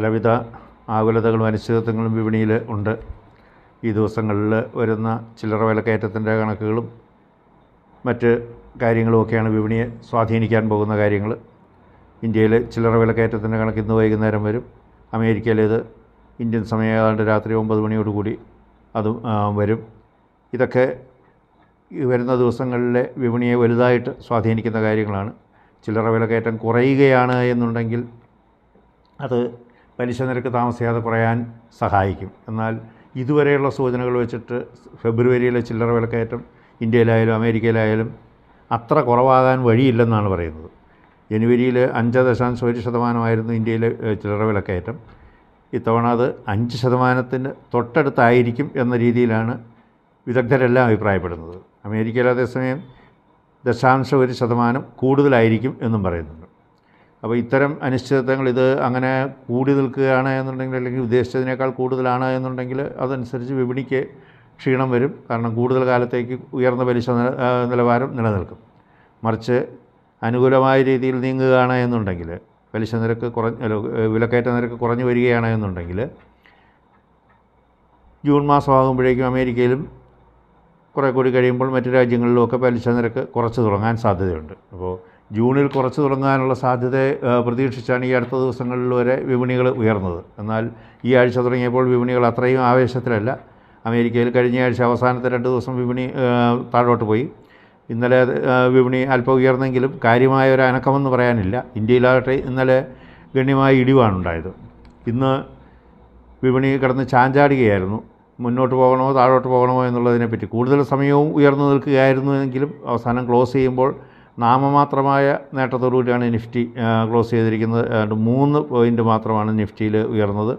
പലവിധ ആകുലതകളും അനിശ്ചിതത്വങ്ങളും വിപണിയിൽ ഉണ്ട്. ഈ ദിവസങ്ങളിൽ വരുന്ന ചില്ലറ വിലക്കയറ്റത്തിന്റെ കണക്കുകളും മറ്റ് കാര്യങ്ങളുമൊക്കെയാണ് വിപണിയെ സ്വാധീനിക്കാൻ പോകുന്ന കാര്യങ്ങൾ. ഇന്ത്യയിൽ ചില്ലറ വിലക്കയറ്റത്തിന്റെ കണക്ക് ഇന്ന് വൈകുന്നേരം വരും. അമേരിക്കയിലേത് ഇന്ത്യൻ സമയം രാത്രി ഒമ്പത് മണിയോടുകൂടി അതും വരും. ഇതൊക്കെ ഈ വരുന്ന ദിവസങ്ങളിലെ വിപണിയെ വലുതായിട്ട് സ്വാധീനിക്കുന്ന കാര്യങ്ങളാണ്. ചില്ലറ വിലക്കയറ്റം കുറയുകയാണ് എന്നുണ്ടെങ്കിൽ അത് പലിശ നിരക്ക് താമസിയാതെ കുറയാൻ സഹായിക്കും. എന്നാൽ ഇതുവരെയുള്ള സൂചനകൾ വെച്ചിട്ട് ഫെബ്രുവരിയിലെ ചില്ലറ വിലക്കയറ്റം ഇന്ത്യയിലായാലും അമേരിക്കയിലായാലും അത്ര കുറവാകാൻ വഴിയില്ലെന്നാണ് പറയുന്നത്. ജനുവരിയിൽ അഞ്ച് ദശാംശം ഒരു ശതമാനമായിരുന്നു ഇന്ത്യയിലെ ചില്ലറ വിലക്കയറ്റം. ഇത്തവണ അത് അഞ്ച് ശതമാനത്തിന് തൊട്ടടുത്തായിരിക്കും എന്ന രീതിയിലാണ് വിദഗ്ധരെല്ലാം അഭിപ്രായപ്പെടുന്നത്. അമേരിക്കയിൽ അതേസമയം ദശാംശം ഒരു ശതമാനം കൂടുതലായിരിക്കും എന്നും പറയുന്നുണ്ട്. അപ്പോൾ ഇത്തരം അനിശ്ചിതത്വങ്ങൾ ഇത് അങ്ങനെ കൂടി നിൽക്കുകയാണ് എന്നുണ്ടെങ്കിൽ അല്ലെങ്കിൽ ഉദ്ദേശിച്ചതിനേക്കാൾ കൂടുതലാണ് എന്നുണ്ടെങ്കിൽ അതനുസരിച്ച് വിപണിക്ക് ക്ഷീണം വരും. കാരണം കൂടുതൽ കാലത്തേക്ക് ഉയർന്ന പലിശ നിലവാരം നിലനിൽക്കും. മറിച്ച് അനുകൂലമായ രീതിയിൽ നീങ്ങുകയാണ് എന്നുണ്ടെങ്കിൽ പലിശ നിരക്ക് കുറഞ്ഞ വിലക്കയറ്റ നിരക്ക് കുറഞ്ഞു വരികയാണ് എന്നുണ്ടെങ്കിൽ ജൂൺ മാസമാകുമ്പോഴേക്കും അമേരിക്കയിലും കുറേ കൂടി കഴിയുമ്പോൾ മറ്റു രാജ്യങ്ങളിലുമൊക്കെ പലിശ നിരക്ക് കുറച്ച് തുടങ്ങാൻ സാധ്യതയുണ്ട്. അപ്പോൾ ജൂണിൽ കുറച്ച് തുടങ്ങാനുള്ള സാധ്യത പ്രതീക്ഷിച്ചാണ് ഈ അടുത്ത ദിവസങ്ങളിൽ വരെ വിപണികൾ ഉയർന്നത്. എന്നാൽ ഈ ആഴ്ച തുടങ്ങിയപ്പോൾ വിപണികൾ അത്രയും ആവേശത്തിലല്ല. അമേരിക്കയിൽ കഴിഞ്ഞ ആഴ്ച അവസാനത്തെ രണ്ട് ദിവസം വിപണി താഴോട്ട് പോയി. ഇന്നലെ വിപണി അല്പം ഉയർന്നെങ്കിലും കാര്യമായ ഒരു അനക്കമെന്ന് പറയാനില്ല. ഇന്ത്യയിലാകട്ടെ ഇന്നലെ ഗണ്യമായ ഇടിവാണ് ഉണ്ടായത്. ഇന്ന് വിപണി കിടന്ന് ചാഞ്ചാടുകയായിരുന്നു. മുന്നോട്ട് പോകണമോ താഴോട്ട് പോകണമോ എന്നുള്ളതിനെപ്പറ്റി കൂടുതൽ സമയവും ഉയർന്നു നിൽക്കുകയായിരുന്നു എങ്കിലും അവസാനം ക്ലോസ് ചെയ്യുമ്പോൾ നാമമാത്രമായ നേട്ടത്തോടുകൂടിയാണ് നിഫ്റ്റി ക്ലോസ് ചെയ്തിരിക്കുന്നത്. മൂന്ന് പോയിന്റ് മാത്രമാണ് നിഫ്റ്റിയിൽ ഉയർന്നത്.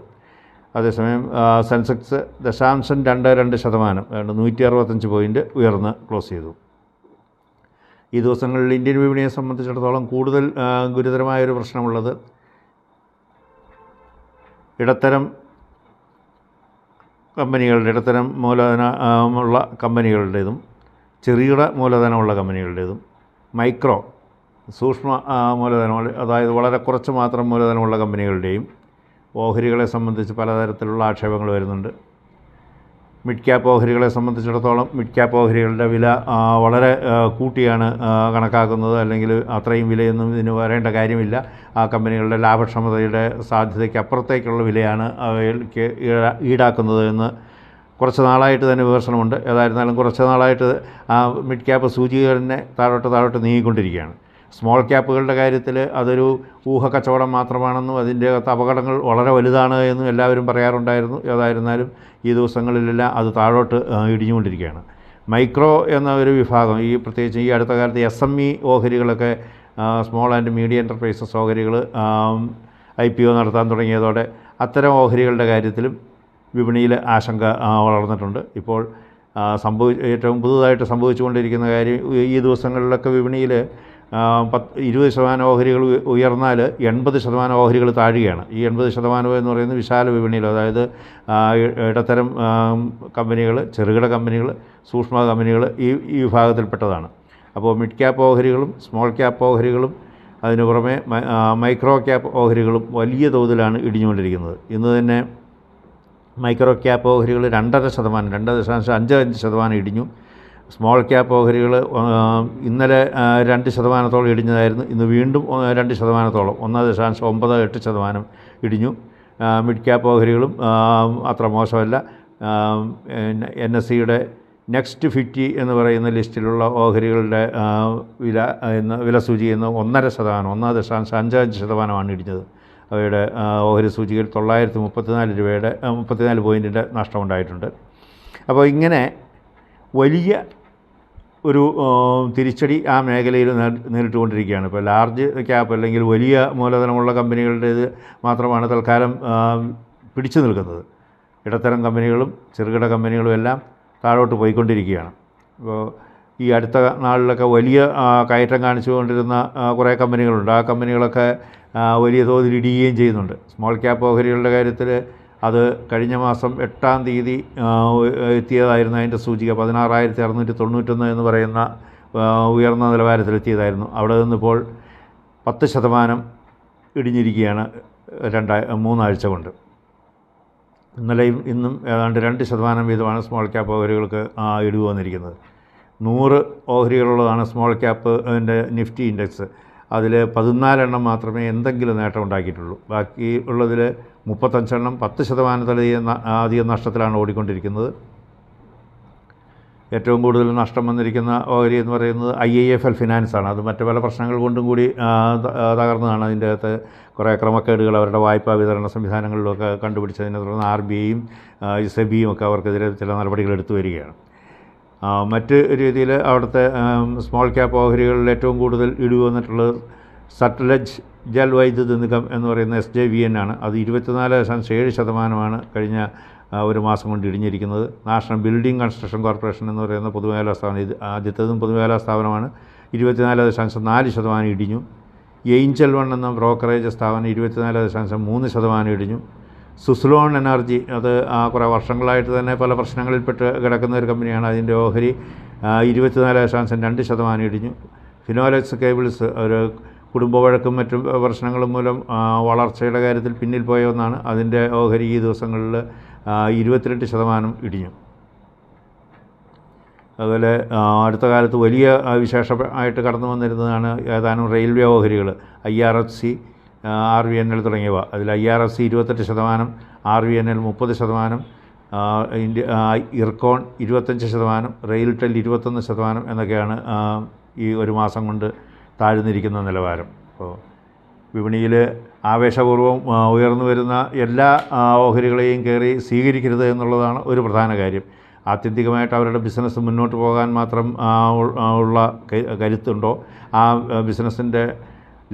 അതേസമയം സെൻസെക്സ് ദശാംശം രണ്ട് രണ്ട് ശതമാനം നൂറ്റി അറുപത്തഞ്ച് പോയിന്റ് ഉയർന്ന് ക്ലോസ് ചെയ്തു. ഈ ദിവസങ്ങളിൽ ഇന്ത്യൻ വിപണിയെ സംബന്ധിച്ചിടത്തോളം കൂടുതൽ ഗുരുതരമായൊരു പ്രശ്നമുള്ളത് ഇടത്തരം കമ്പനികളുടെ ഇടത്തരം മൂലധന ഉള്ള കമ്പനികളുടേതും ചെറുകിട മൂലധനമുള്ള കമ്പനികളുടേതും മൈക്രോ സൂക്ഷ്മ മൂലധനം അതായത് വളരെ കുറച്ച് മാത്രം മൂലധനമുള്ള കമ്പനികളുടെയും ഓഹരികളെ സംബന്ധിച്ച് പലതരത്തിലുള്ള ആക്ഷേപങ്ങൾ വരുന്നുണ്ട്. മിഡ് ക്യാപ്പ് ഓഹരികളെ സംബന്ധിച്ചിടത്തോളം മിഡ് ക്യാപ്പ് ഓഹരികളുടെ വില വളരെ കൂട്ടിയാണ് കണക്കാക്കുന്നത്. അല്ലെങ്കിൽ അത്രയും വിലയൊന്നും ഇതിന് വരേണ്ട കാര്യമില്ല. ആ കമ്പനികളുടെ ലാഭക്ഷമതയുടെ സാധ്യതയ്ക്ക് അപ്പുറത്തേക്കുള്ള വിലയാണ് അവയ്ക്ക് ഈടാക്കുന്നത് എന്ന് കുറച്ച് നാളായിട്ട് തന്നെ വിമർശനമുണ്ട്. ഏതായിരുന്നാലും കുറച്ച് നാളായിട്ട് ആ മിഡ് ക്യാപ്പ് സൂചിക തന്നെ താഴോട്ട് താഴോട്ട് നീങ്ങിക്കൊണ്ടിരിക്കുകയാണ്. സ്മോൾ ക്യാപ്പുകളുടെ കാര്യത്തിൽ അതൊരു ഊഹക്കച്ചവടം മാത്രമാണെന്നും അതിന്റെ അകത്ത് അപകടങ്ങൾ വളരെ വലുതാണ് എന്നും എല്ലാവരും പറയാറുണ്ടായിരുന്നു. ഏതായിരുന്നാലും ഈ ദിവസങ്ങളിലെല്ലാം അത് താഴോട്ട് ഇടിഞ്ഞുകൊണ്ടിരിക്കുകയാണ്. മൈക്രോ എന്ന ഒരു വിഭാഗം ഈ പ്രത്യേകിച്ച് ഈ അടുത്ത കാലത്ത് എസ് എം ഇ ഓഹരികളൊക്കെ സ്മോൾ ആൻഡ് മീഡിയം എന്റർപ്രൈസസ് ഓഹരികൾ ഐ പി ഒ നടത്താൻ തുടങ്ങിയതോടെ അത്തരം ഓഹരികളുടെ കാര്യത്തിലും വിപണിയിൽ ആശങ്ക വളർന്നിട്ടുണ്ട്. ഇപ്പോൾ സംഭവ ഏറ്റവും പുതുതായിട്ട് സംഭവിച്ചുകൊണ്ടിരിക്കുന്ന കാര്യം ഈ- ദിവസങ്ങളിലൊക്കെ വിപണിയിൽ പത്ത് ഇരുപത് ശതമാനം ഓഹരികൾ ഉയ- ഉയർന്നാൽ എൺപത് ശതമാനം ഓഹരികൾ താഴുകയാണ്. ഈ എൺപത് ശതമാനം എന്ന് പറയുന്നത് വിശാല വിപണിയിൽ അതായത് ഇടത്തരം കമ്പനികൾ ചെറുകിട കമ്പനികൾ സൂക്ഷ്മ കമ്പനികൾ ഈ ഈ വിഭാഗത്തിൽപ്പെട്ടതാണ്. അപ്പോൾ മിഡ് ക്യാപ്പ് ഓഹരികളും സ്മോൾ ക്യാപ്പ് ഓഹരികളും അതിന് പുറമെ മൈക്രോ ക്യാപ്പ് ഓഹരികളും വലിയ തോതിലാണ് ഇടിഞ്ഞുകൊണ്ടിരിക്കുന്നത്. ഇന്ന് തന്നെ മൈക്രോ ക്യാപ്പ് ഓഹരികൾ രണ്ടര ശതമാനം രണ്ട് ദശാംശം അഞ്ച് അഞ്ച് ശതമാനം ഇടിഞ്ഞു. സ്മോൾ ക്യാപ്പ് ഓഹരികൾ ഇന്നലെ രണ്ട് ശതമാനത്തോളം ഇടിഞ്ഞതായിരുന്നു. ഇന്ന് വീണ്ടും രണ്ട് ശതമാനത്തോളം ഒന്ന് ദശാംശം ഒമ്പത് എട്ട് ശതമാനം ഇടിഞ്ഞു. മിഡ് ക്യാപ്പ് ഓഹരികളും അത്ര മോശമല്ല. എൻ എസ് സിയുടെ നെക്സ്റ്റ് ഫിഫ്റ്റി എന്ന് പറയുന്ന ലിസ്റ്റിലുള്ള ഓഹരികളുടെ വില എന്ന് വില സൂചി ഒന്നര ശതമാനം ഒന്ന് ദശാംശം അഞ്ച് അഞ്ച് ശതമാനമാണ് ഇടിഞ്ഞത്. അവയുടെ ഓഹരി സൂചികയിൽ തൊള്ളായിരത്തി മുപ്പത്തിനാല് രൂപയുടെ മുപ്പത്തിനാല് പോയിന്റിന്റെ നഷ്ടമുണ്ടായിട്ടുണ്ട്. അപ്പോൾ ഇങ്ങനെ വലിയ ഒരു തിരിച്ചടി ആ മേഖലയിൽ നേരിട്ടുകൊണ്ടിരിക്കുകയാണ്. ഇപ്പോൾ ലാർജ് ക്യാപ്പ് അല്ലെങ്കിൽ വലിയ മൂലധനമുള്ള കമ്പനികളുടേത് മാത്രമാണ് തൽക്കാലം പിടിച്ചു നിൽക്കുന്നത്. ഇടത്തരം കമ്പനികളും ചെറുകിട കമ്പനികളും എല്ലാം താഴോട്ട് പോയിക്കൊണ്ടിരിക്കുകയാണ്. അപ്പോൾ ഈ അടുത്ത നാളിലൊക്കെ വലിയ കയറ്റം കാണിച്ചുകൊണ്ടിരുന്ന കുറേ കമ്പനികളുണ്ട്. ആ കമ്പനികളൊക്കെ വലിയ തോതിൽ ഇടിയുകയും ചെയ്യുന്നുണ്ട്. സ്മോൾ ക്യാപ്പ് ഓഹരികളുടെ കാര്യത്തിൽ അത് കഴിഞ്ഞ മാസം എട്ടാം തീയതി എത്തിയതായിരുന്നു. അതിന്റെ സൂചിക പതിനാറായിരത്തി അറുന്നൂറ്റി തൊണ്ണൂറ്റൊന്ന് എന്ന് പറയുന്ന ഉയർന്ന നിലവാരത്തിലെത്തിയതായിരുന്നു. അവിടെ നിന്നിപ്പോൾ പത്ത് ശതമാനം ഇടിഞ്ഞിരിക്കുകയാണ് രണ്ടാ മൂന്നാഴ്ച കൊണ്ട്. ഇന്നലെയും ഇന്നും ഏതാണ്ട് രണ്ട് ശതമാനം വീതമാണ് സ്മോൾ ക്യാപ്പ് ഓഹരികൾക്ക് ഇടിവ് നൂറ് ഓഹരികളുള്ളതാണ് സ്മോൾ ക്യാപ്പ് നിഫ്റ്റി ഇൻഡെക്സ് അതിൽ പതിനാലെണ്ണം മാത്രമേ എന്തെങ്കിലും നേട്ടം ഉണ്ടാക്കിയിട്ടുള്ളൂ. ബാക്കി ഉള്ളതിൽ മുപ്പത്തഞ്ചെണ്ണം പത്ത് ശതമാനത്തിലധികം അധികം നഷ്ടത്തിലാണ് ഓടിക്കൊണ്ടിരിക്കുന്നത്. ഏറ്റവും കൂടുതൽ നഷ്ടം വന്നിരിക്കുന്ന ഓഹരി എന്ന് പറയുന്നത് I I F L finance ആണ്. അത് മറ്റു പല പ്രശ്നങ്ങൾ കൊണ്ടും കൂടി തകർന്നതാണ്. അതിന്റെ അകത്ത് കുറേ ക്രമക്കേടുകൾ അവരുടെ വായ്പാ വിതരണ സംവിധാനങ്ങളിലൊക്കെ കണ്ടുപിടിച്ചതിനെ തുടർന്ന് ആർ ബി ഐയും സെബിയും ഒക്കെ അവർക്കെതിരെ ചില നടപടികൾ എടുത്തു വരികയാണ്. മറ്റ് രീതിയിൽ അവിടുത്തെ സ്മോൾ ക്യാപ്പ് ഓഹരികളിൽ ഏറ്റവും കൂടുതൽ ഇടിവ് വന്നിട്ടുള്ളത് സട്ലജ് ജൽ വൈദ്യുത നിഗം എന്ന് പറയുന്ന എസ് ജെ വി എൻ ആണ്. അത് ഇരുപത്തിനാല് ദശാംശം ഏഴ് ശതമാനമാണ് കഴിഞ്ഞ ഒരു മാസം കൊണ്ട് ഇടിഞ്ഞിരിക്കുന്നത്. നാഷണൽ ബിൽഡിംഗ് കൺസ്ട്രക്ഷൻ കോർപ്പറേഷൻ എന്ന് പറയുന്ന പൊതുമേഖലാ സ്ഥാപനം ഇത് ആദ്യത്തേതും പൊതുമേഖലാ സ്ഥാപനമാണ്. ഇരുപത്തിനാല് ദശാംശം നാല് ശതമാനം ഇടിഞ്ഞു. എയ്ഞ്ചൽ വൺ എന്ന ബ്രോക്കറേജ് സ്ഥാപനം ഇരുപത്തിനാല് ദശാംശം മൂന്ന് ശതമാനം ഇടിഞ്ഞു. Suzlon energy. അത് കുറേ വർഷങ്ങളായിട്ട് തന്നെ പല പ്രശ്നങ്ങളിൽപ്പെട്ട് കിടക്കുന്ന ഒരു കമ്പനിയാണ്. അതിന്റെ ഓഹരി ഇരുപത്തിനാല് ദശാംശം രണ്ട് ശതമാനം ഇടിഞ്ഞു. ഫിനോലെക്സ് കേബിൾസ് ഒരു കുടുംബ വഴക്കും മറ്റും പ്രശ്നങ്ങളും മൂലം വളർച്ചയുടെ കാര്യത്തിൽ പിന്നിൽ പോയ ഒന്നാണ്. അതിന്റെ ഓഹരി ഈ ദിവസങ്ങളിൽ ഇരുപത്തിരണ്ട് ശതമാനം ഇടിഞ്ഞു. അതുപോലെ അടുത്ത കാലത്ത് വലിയ വിശേഷമായിട്ട് കടന്നു വന്നിരുന്നതാണ് ഏതാനും റെയിൽവേ ഓഹരികൾ I R F C R V N L തുടങ്ങിയവ. അതിൽ ഐ ആർ എസ് സി ഇരുപത്തെട്ട് ശതമാനം ആർ വി എൻ എൽ മുപ്പത് ശതമാനം ഇന്ത്യ ഇർക്കോൺ ഇരുപത്തഞ്ച് ശതമാനം റെയിൽടെൽ ഇരുപത്തൊന്ന് ശതമാനം എന്നൊക്കെയാണ് ഈ ഒരു മാസം കൊണ്ട് താഴ്ന്നിരിക്കുന്ന നിലവാരം. അപ്പോൾ വിപണിയിൽ ആവേശപൂർവം ഉയർന്നു വരുന്ന എല്ലാ ഓഹരികളെയും കയറി സ്വീകരിക്കരുത് എന്നുള്ളതാണ് ഒരു പ്രധാന കാര്യം. ആത്യന്തികമായിട്ട് അവരുടെ ബിസിനസ് മുന്നോട്ട് പോകാൻ മാത്രം ഉള്ള കരുത്തുണ്ടോ? ആ ബിസിനസ്സിന്റെ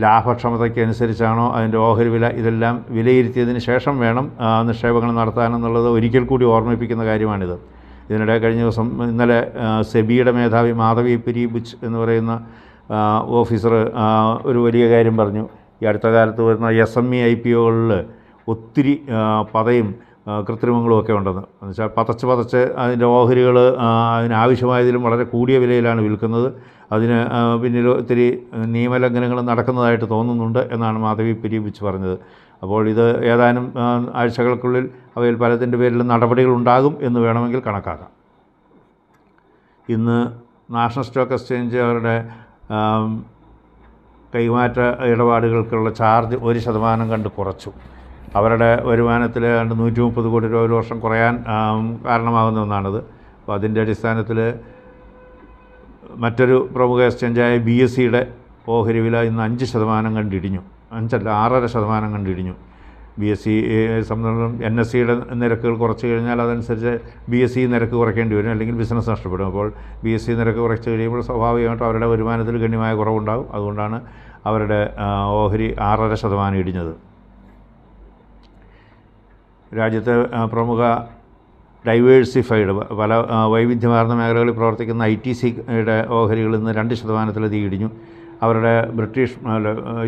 ലാഭക്ഷമതയ്ക്ക് അനുസരിച്ചാണോ അതിന്റെ ഓഹരി വില ഇതെല്ലാം വിലയിരുത്തിയതിന് ശേഷം വേണം നിക്ഷേപങ്ങൾ നടത്താനെന്നുള്ളത് ഒരിക്കൽ കൂടി ഓർമ്മിപ്പിക്കുന്ന കാര്യമാണിത്. ഇതിനിടെ കഴിഞ്ഞ ദിവസം ഇന്നലെ സെബിയുടെ മേധാവി മാധവി പിരി ബുച്ച് എന്ന് പറയുന്ന ഓഫീസർ ഒരു വലിയ കാര്യം പറഞ്ഞു. ഈ അടുത്ത കാലത്ത് വരുന്ന S M E I P ഒകളിൽ ഒത്തിരി പതയും കൃത്രിമങ്ങളും ഒക്കെ ഉണ്ടെന്ന്. എന്നുവെച്ചാൽ പതച്ച് പതച്ച് അതിന്റെ ഓഹരികൾ അതിനാവശ്യമായതിലും വളരെ കൂടിയ വിലയിലാണ് വിൽക്കുന്നത്. അതിന് പിന്നിൽ ഒത്തിരി നിയമലംഘനങ്ങൾ നടക്കുന്നതായിട്ട് തോന്നുന്നുണ്ട് എന്നാണ് മാധവി പിരിപിച്ച് പറഞ്ഞത്. അപ്പോൾ ഇത് ഏതാനും ആഴ്ചകൾക്കുള്ളിൽ അവയിൽ പലതിന്റെ പേരിൽ നടപടികളുണ്ടാകും എന്ന് വേണമെങ്കിൽ കണക്കാക്കാം. ഇന്ന് നാഷണൽ സ്റ്റോക്ക് എക്സ്ചേഞ്ച് അവരുടെ കൈമാറ്റ ഇടപാടുകൾക്കുള്ള ചാർജ് ഒരു ശതമാനം കണ്ട് കുറച്ചു. അവരുടെ വരുമാനത്തിൽ ഏതാണ്ട് നൂറ്റി മുപ്പത് കോടി രൂപ ഒരു വർഷം കുറയാൻ കാരണമാകുന്ന ഒന്നാണിത്. അപ്പോൾ അതിന്റെ അടിസ്ഥാനത്തിൽ മറ്റൊരു പ്രമുഖ എക്സ്ചേഞ്ചായ ബി എസ് സിയുടെ ഓഹരി വില ഇന്ന് അഞ്ച് ശതമാനം കണ്ടിടിഞ്ഞു. അഞ്ചല്ല ആറര ശതമാനം കണ്ടിടിഞ്ഞു. ബി എസ് സി സംബന്ധം എൻ എസ് സിയുടെ നിരക്കുകൾ കുറച്ച് കഴിഞ്ഞാൽ അതനുസരിച്ച് ബി എസ് സി നിരക്ക് കുറയ്ക്കേണ്ടി വരും അല്ലെങ്കിൽ ബിസിനസ് നഷ്ടപ്പെടും. അപ്പോൾ ബി എസ് സി നിരക്ക് കുറച്ച് കഴിയുമ്പോൾ സ്വാഭാവികമായിട്ടും അവരുടെ വരുമാനത്തിൽ ഗണ്യമായ കുറവുണ്ടാകും. അതുകൊണ്ടാണ് അവരുടെ ഓഹരി ആറര ശതമാനം ഇടിഞ്ഞത്. രാജ്യത്തെ പ്രമുഖ ഡൈവേഴ്സിഫൈഡ് പല വൈവിധ്യമാർന്ന മേഖലകളിൽ പ്രവർത്തിക്കുന്ന ഐ ടി സിയുടെ ഓഹരികൾ ഇന്ന് രണ്ട് ശതമാനത്തിലധികം ഇടിഞ്ഞു. അവരുടെ ബ്രിട്ടീഷ്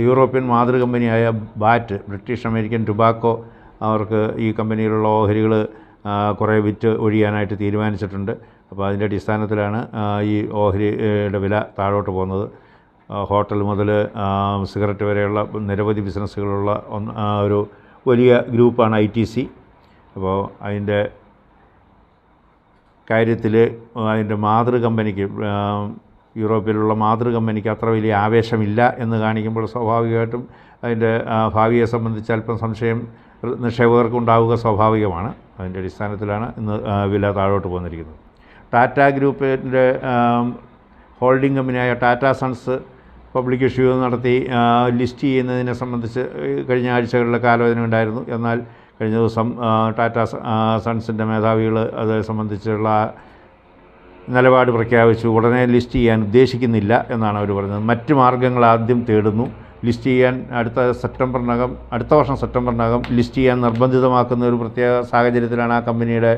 യൂറോപ്യൻ മാതൃ കമ്പനിയായ ബാറ്റ് ബ്രിട്ടീഷ് അമേരിക്കൻ ടുബാക്കോ അവർക്ക് ഈ കമ്പനിയിലുള്ള ഓഹരികൾ കുറേ വിറ്റ് ഒഴിയാനായിട്ട് തീരുമാനിച്ചിട്ടുണ്ട്. അപ്പോൾ അതിന്റെ അടിസ്ഥാനത്തിലാണ് ഈ ഓഹരിയുടെ വില താഴോട്ട് പോകുന്നത്. ഹോട്ടൽ മുതൽ സിഗരറ്റ് വരെയുള്ള നിരവധി ബിസിനസ്സുകളുള്ള ഒരു വലിയ ഗ്രൂപ്പാണ് ഐ ടി സി. അപ്പോൾ അതിന്റെ കാര്യത്തിൽ അതിന്റെ മാതൃ കമ്പനിക്ക് യൂറോപ്പിലുള്ള മാതൃ കമ്പനിക്ക് അത്ര വലിയ ആവേശമില്ല എന്ന് കാണിക്കുമ്പോൾ സ്വാഭാവികമായിട്ടും അതിന്റെ ഭാവിയെ സംബന്ധിച്ച് അല്പം സംശയം നിക്ഷേപകർക്ക് ഉണ്ടാവുക സ്വാഭാവികമാണ്. അതിന്റെ അടിസ്ഥാനത്തിലാണ് ഇന്ന് വില താഴോട്ട് പോന്നിരിക്കുന്നത്. ടാറ്റ ഗ്രൂപ്പിന്റെ ഹോൾഡിംഗ് കമ്പനിയായ ടാറ്റ സൺസ് പബ്ലിക് ഇഷ്യൂ നടത്തി ലിസ്റ്റ് ചെയ്യുന്നതിനെ സംബന്ധിച്ച് കഴിഞ്ഞ ആഴ്ചകളിലൊക്കെ ആലോചന ഉണ്ടായിരുന്നു. എന്നാൽ കഴിഞ്ഞ ദിവസം ടാറ്റ സൺസിന്റെ മേധാവികൾ അത് സംബന്ധിച്ചുള്ള നിലപാട് പ്രഖ്യാപിച്ചു. ഉടനെ ലിസ്റ്റ് ചെയ്യാൻ ഉദ്ദേശിക്കുന്നില്ല എന്നാണ് അവർ പറഞ്ഞത്. മറ്റ് മാർഗങ്ങൾ ആദ്യം തേടുന്നു. ലിസ്റ്റ് ചെയ്യാൻ അടുത്ത സെപ്റ്റംബറിനകം അടുത്ത വർഷം സെപ്റ്റംബറിനകം ലിസ്റ്റ് ചെയ്യാൻ നിർബന്ധിതമാക്കുന്ന ഒരു പ്രത്യേക സാഹചര്യത്തിലാണ് ആ കമ്പനിയുടെ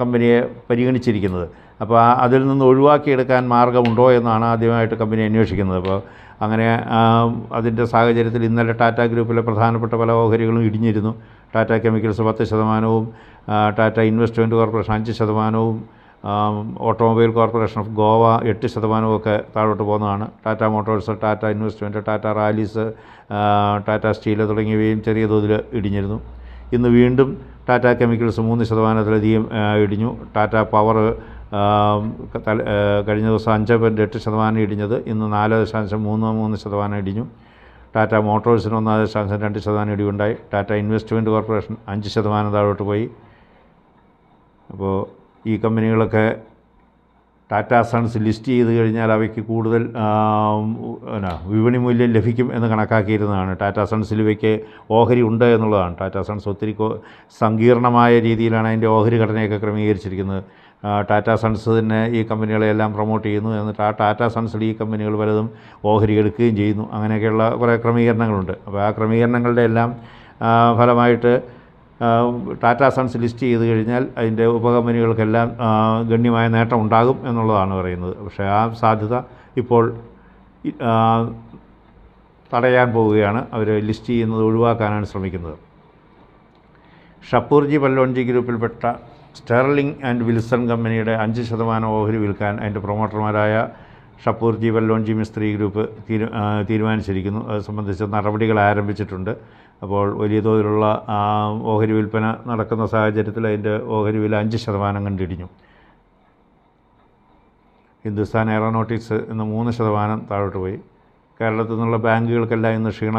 കമ്പനിയെ പരിഗണിച്ചിരിക്കുന്നത്. അപ്പോൾ അതിൽ നിന്ന് ഒഴിവാക്കിയെടുക്കാൻ മാർഗമുണ്ടോ എന്നാണ് ആദ്യമായിട്ട് കമ്പനി അന്വേഷിക്കുന്നത്. അപ്പോൾ അങ്ങനെ അതിന്റെ സാഹചര്യത്തിൽ ഇന്നലെ ടാറ്റ ഗ്രൂപ്പിലെ പ്രധാനപ്പെട്ട പല ഓഹരികളും ഇടിഞ്ഞിരുന്നു. ടാറ്റ കെമിക്കൽസ് പത്ത് ശതമാനവും ടാറ്റ ഇൻവെസ്റ്റ്മെന്റ് കോർപ്പറേഷൻ അഞ്ച് ശതമാനവും ഓട്ടോമൊബൈൽ കോർപ്പറേഷൻ ഓഫ് ഗോവ എട്ട് ശതമാനമൊക്കെ താഴോട്ട് പോകുന്നതാണ്. Tata motors Tata investment Tata Rallis Tata steel തുടങ്ങിയവയും ചെറിയ തോതിൽ ഇടിഞ്ഞിരുന്നു. ഇന്ന് വീണ്ടും ടാറ്റ കെമിക്കൽസ് മൂന്ന് ശതമാനത്തിലധികം ഇടിഞ്ഞു. ടാറ്റ പവർ കഴിഞ്ഞ ദിവസം അഞ്ച് പോയിന്റ് എട്ട് ശതമാനം ഇടിഞ്ഞത് ഇന്ന് നാല് ദശാംശം മൂന്ന് മൂന്ന് ശതമാനം ഇടിഞ്ഞു. ടാറ്റ മോട്ടോഴ്സിന് ഒന്നാം ദശാംശം രണ്ട് ശതമാനം ഇടിവുണ്ടായി. ടാറ്റ ഇൻവെസ്റ്റ്മെന്റ് കോർപ്പറേഷൻ അഞ്ച് ശതമാനം താഴോട്ട് പോയി. അപ്പോൾ ഈ കമ്പനികളൊക്കെ ടാറ്റ സൺസ് ലിസ്റ്റ് ചെയ്ത് കഴിഞ്ഞാൽ അവയ്ക്ക് കൂടുതൽ എന്നാ വിപണി മൂല്യം ലഭിക്കും എന്ന് കണക്കാക്കിയിരുന്നതാണ്. ടാറ്റ സൺസിൽ ഇവയ്ക്ക് ഓഹരി ഉണ്ട് എന്നുള്ളതാണ്. ടാറ്റ സൺസ് ഒത്തിരി സങ്കീർണമായ രീതിയിലാണ് അതിന്റെ ഓഹരി ഘടനയൊക്കെ ക്രമീകരിച്ചിരിക്കുന്നത്. ടാറ്റ സൺസ് തന്നെ ഈ കമ്പനികളെല്ലാം പ്രൊമോട്ട് ചെയ്യുന്നു. എന്നിട്ട് ആ ടാറ്റ സൺസിൽ ഈ കമ്പനികൾ പലതും ഓഹരി എടുക്കുകയും ചെയ്യുന്നു. അങ്ങനെയൊക്കെയുള്ള കുറേ ക്രമീകരണങ്ങളുണ്ട്. അപ്പോൾ ആ ക്രമീകരണങ്ങളുടെ എല്ലാം ഫലമായിട്ട് ടാറ്റ സൺസ് ലിസ്റ്റ് ചെയ്ത് കഴിഞ്ഞാൽ അതിന്റെ ഉപകമ്പനികൾക്കെല്ലാം ഗണ്യമായ നേട്ടം ഉണ്ടാകും എന്നുള്ളതാണ് പറയുന്നത്. പക്ഷേ ആ സാധ്യത ഇപ്പോൾ തടയാൻ പോവുകയാണ്. അവർ ലിസ്റ്റ് ചെയ്യുന്നത് ഒഴിവാക്കാനാണ് ശ്രമിക്കുന്നത്. ഷപ്പൂർജി പല്ലോൺജി ഗ്രൂപ്പിൽപ്പെട്ട സ്റ്റെർലിംഗ് ആൻഡ് വിൽസൺ കമ്പനിയുടെ അഞ്ച് ശതമാനം ഓഹരി വിൽക്കാൻ അതിന്റെ പ്രൊമോട്ടർമാരായ ഷപ്പൂർ ജീവൻ ലോഞ്ചി മിസ്ത്രി ഗ്രൂപ്പ് തീരു തീരുമാനിച്ചിരിക്കുന്നു. അത് സംബന്ധിച്ച നടപടികൾ ആരംഭിച്ചിട്ടുണ്ട്. അപ്പോൾ വലിയ തോതിലുള്ള ഓഹരി വിൽപ്പന നടക്കുന്ന സാഹചര്യത്തിൽ അതിന്റെ ഓഹരി വില അഞ്ച് ശതമാനം കണ്ടിടിഞ്ഞു. ഹിന്ദുസ്ഥാൻ എയറോനോട്ടിക്സ് ഇന്ന് മൂന്ന് ശതമാനം താഴോട്ട് പോയി. കേരളത്തിൽ നിന്നുള്ള ബാങ്കുകൾക്കെല്ലാം ഇന്ന് ക്ഷീണ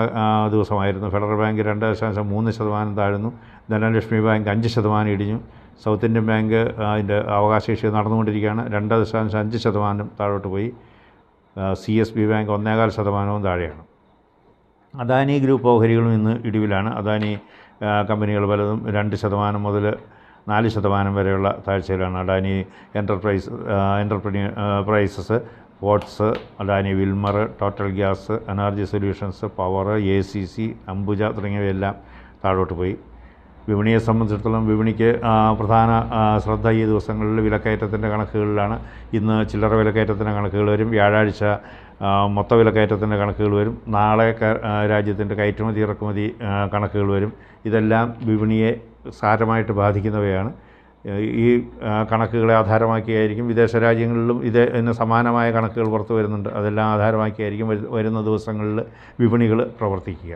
ദിവസമായിരുന്നു. ഫെഡറൽ ബാങ്ക് രണ്ട് ദശാംശം മൂന്ന് ശതമാനം താഴ്ന്നു. ധനലക്ഷ്മി ബാങ്ക് അഞ്ച് ശതമാനം ഇടിഞ്ഞു. സൗത്ത് ഇന്ത്യൻ ബാങ്ക് അതിന്റെ അവകാശേഷി നടന്നുകൊണ്ടിരിക്കുകയാണ്. രണ്ട് ദശാംശം അഞ്ച് ശതമാനം താഴോട്ട് പോയി. സി എസ് ബി ബാങ്ക് ഒന്നേകാൽ ശതമാനവും താഴെയാണ്. അദാനി ഗ്രൂപ്പ് ഓഹരികളും ഇന്ന് ഇടിവിലാണ്. അദാനി കമ്പനികൾ പലതും രണ്ട് ശതമാനം മുതൽ നാല് ശതമാനം വരെയുള്ള താഴ്ചയിലാണ്. Adani enterprise enterprises ports Adani Wilmar total gas energy solutions power A C C Ambuja തുടങ്ങിയവയെല്ലാം താഴോട്ട് പോയി. വിപണിയെ സംബന്ധിച്ചിടത്തോളം വിപണിക്ക് പ്രധാന ശ്രദ്ധ ഈ ദിവസങ്ങളിൽ വിലക്കയറ്റത്തിന്റെ കണക്കുകളിലാണ്. ഇന്ന് ചില്ലറ വിലക്കയറ്റത്തിന്റെ കണക്കുകൾ വരും. വ്യാഴാഴ്ച മൊത്ത വിലക്കയറ്റത്തിന്റെ കണക്കുകൾ വരും. നാളെ രാജ്യത്തിന്റെ കയറ്റുമതി ഇറക്കുമതി കണക്കുകൾ വരും. ഇതെല്ലാം വിപണിയെ സാരമായിട്ട് ബാധിക്കുന്നവയാണ്. ഈ കണക്കുകളെ ആധാരമാക്കിയായിരിക്കും. വിദേശ രാജ്യങ്ങളിലും ഇതേ ഇതിന് സമാനമായ കണക്കുകൾ പുറത്തു വരുന്നുണ്ട്. അതെല്ലാം ആധാരമാക്കിയായിരിക്കും വരുന്ന ദിവസങ്ങളിൽ വിപണികൾ പ്രവർത്തിക്കുക.